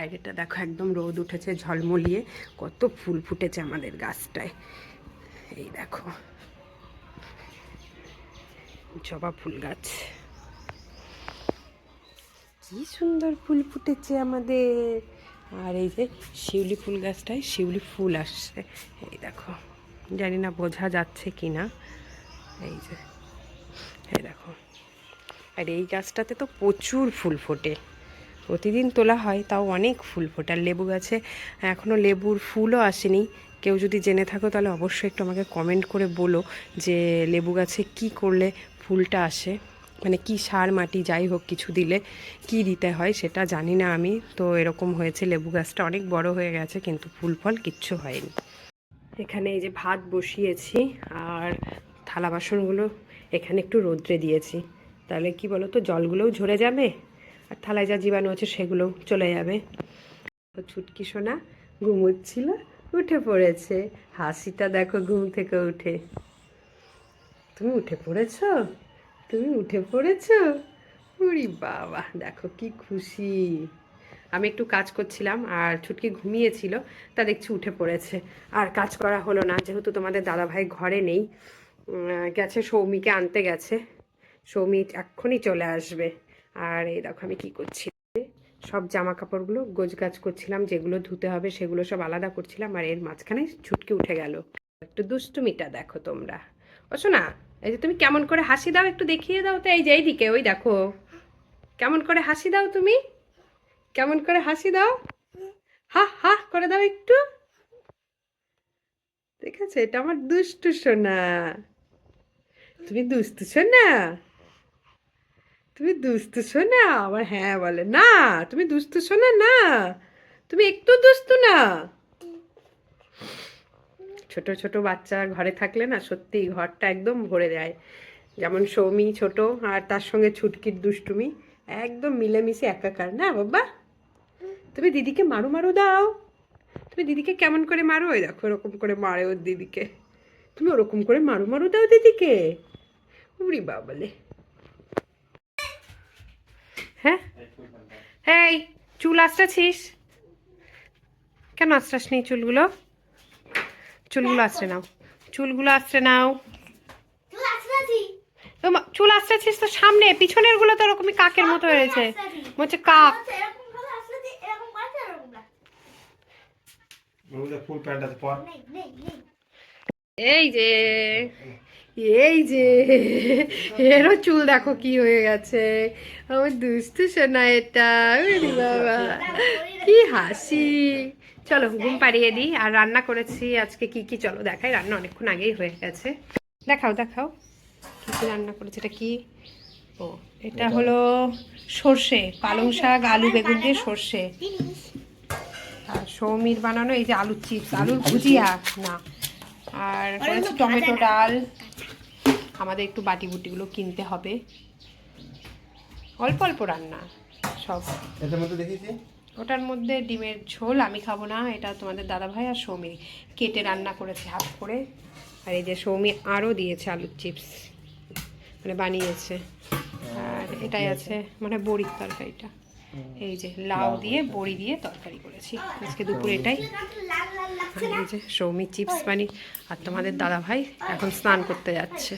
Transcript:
বাইরেটা দেখো একদম রোদ উঠেছে, ঝলমলিয়ে, কত ফুল ফুটেছে আমাদের গাছটায়। এই দেখো, জবা ফুল গাছ। কি সুন্দর ফুল ফুটেছে আমাদের। আর এই যে শিউলি ফুল গাছটায় শিউলি ফুল আসছে। এই দেখো, জানি না বোঝা যাচ্ছে কি না এই যে, এই দেখো। আর এই গাছটাতে তো প্রচুর ফুল ফোটে। প্রতিদিন তোলা হয়, তাও অনেক ফুল ফোটে আর লেবু গাছে। এখনও লেবুর ফুলও আসেনি। কেউ যদি জেনে থাকো তাহলে অবশ্যই একটু আমাকে কমেন্ট করে বলো যে লেবু গাছে কি করলে ফুলটা আসে। মানে কি সার মাটি যাই হোক কিছু দিলে কি দিতে হয় সেটা জানি না আমি। তো এরকম হয়েছে লেবু গাছটা অনেক বড় হয়ে গেছে কিন্তু ফুল ফল কিচ্ছু হয়নি। এখানে এই যে ভাত বসিয়েছি আর থালা বাসনগুলো এখানে একটু রোদ্রে দিয়েছি। তাহলে কি বলো তো জলগুলোও ঝরে যাবে? আর থালায় যা জীবাণু আছে সেগুলোও চলে যাবে। তো ছুটকি সোনা ঘুমোচ্ছিল, উঠে পড়েছে। হাসিটা দেখো ঘুম থেকে উঠে। তুমি উঠে পড়েছো? তুমি উঠে পড়েছো? উরি বাবা, দেখো কি খুশি। আমি একটু কাজ করছিলাম আর ছুটকি ঘুমিয়েছিল, তা দেখছি উঠে পড়েছে। আর কাজ করা হলো না, যেহেতু তোমাদের দাদাভাই ঘরে নেই গেছে সৌমিকে আনতে গেছে। সৌমি এক্ষুনি চলে আসবে। আর এই দেখো আমি কি করছি? সব জামা কাপড়গুলো গোছগাছ করছিলাম, যেগুলো ধুতে হবে সেগুলো সব আলাদা করছিলাম আর এর মাঝখানে ছুটকি উঠে গেল। একটু দুষ্টুমিটা দেখো তোমরা। ও শোনা এই যে তুমি কেমন করে হাসি দাও একটু দেখিয়ে দাও তো, এই যে এইদিকে, ওই দেখো। কেমন করে হাসি দাও তুমি? কেমন করে হাসি দাও? হা হা, করে দাও একটু। ঠিক আছে, এটা আমার দুষ্টু সোনা। তুমি দুষ্টু সোনা? তুমি দুষ্টু সোনা? আবার হ্যাঁ বলে, না, তুমি দুষ্টু শোনা না, তুমি একটু দুষ্টু না। ছোট ছোট বাচ্চা ঘরে থাকলে না সত্যি ঘরটা একদম ভরে যায় যেমন সৌমি ছোট আর তার সঙ্গে ছুটকির দুষ্টুমি, একদম মিলেমিশে একাকার, না বাবা? তুমি দিদিকে মারু মারু দাও। তুমি দিদিকে কেমন করে মারো? ওই দেখো ওরকম করে মারে ওর দিদিকে। তুমি ওরকম করে মারু মারু দাও দিদিকে। উড়ি বাবলে। হ্যাঁ? এই চুল আঁচড়াছিস? কেন আঁচড়াস নি চুলগুলো? চুলগুলো আঁচড়ে নাও। চুলগুলো আঁচড়ে নাও। তো মা- চুল আঁচড়াছিস তো সামনে পিছনেরগুলো তো ওরকমই কাকের মতো হয়েছে। মনে হচ্ছে কাক। ফুল প্যান্টটা পর। এই যে। এই যে এরও চুল দেখো কি হয়ে গেছে। আমার দুষ্টু সোনা এটা বাবা। কি হাসি। চলো ঘুম পাড়িয়ে দিই। আর রান্না করেছি আজকে কি কি চলো দেখাই। রান্না অনেকক্ষণ আগেই হয়ে গেছে। দেখাও দেখাও। কি কি রান্না করেছে? এটা কি? ও এটা হলো সর্ষে পালং শাক আলু বেগুন দিয়ে সর্ষে। আর সৌমির বানানো এই যে আলুর চিপস আলুর ভুজিয়া। না আর করেছি টমেটো ডাল। আমাদের একটু বাটি বুটিগুলো কিনতে হবে। অল্প অল্প রান্না সব। এটার মধ্যে দেখেছি ওটার মধ্যে ডিমের ঝোল আমি খাব না এটা তোমাদের দাদাভাই আর সৌমি কেটে রান্না করেছে হাত করে। আর এই যে সৌমি আরও দিয়েছে আলুর চিপস মানে বানিয়েছে। আর এটাই আছে মানে বড়ির তরকারিটা। এই যে লাউ দিয়ে বড়ি দিয়ে তরকারি করেছি। আজকে দুপুরে এটাই। সৌমি চিপস পানি আর তোমাদের দাদা ভাই এখন স্নান করতে যাচ্ছে।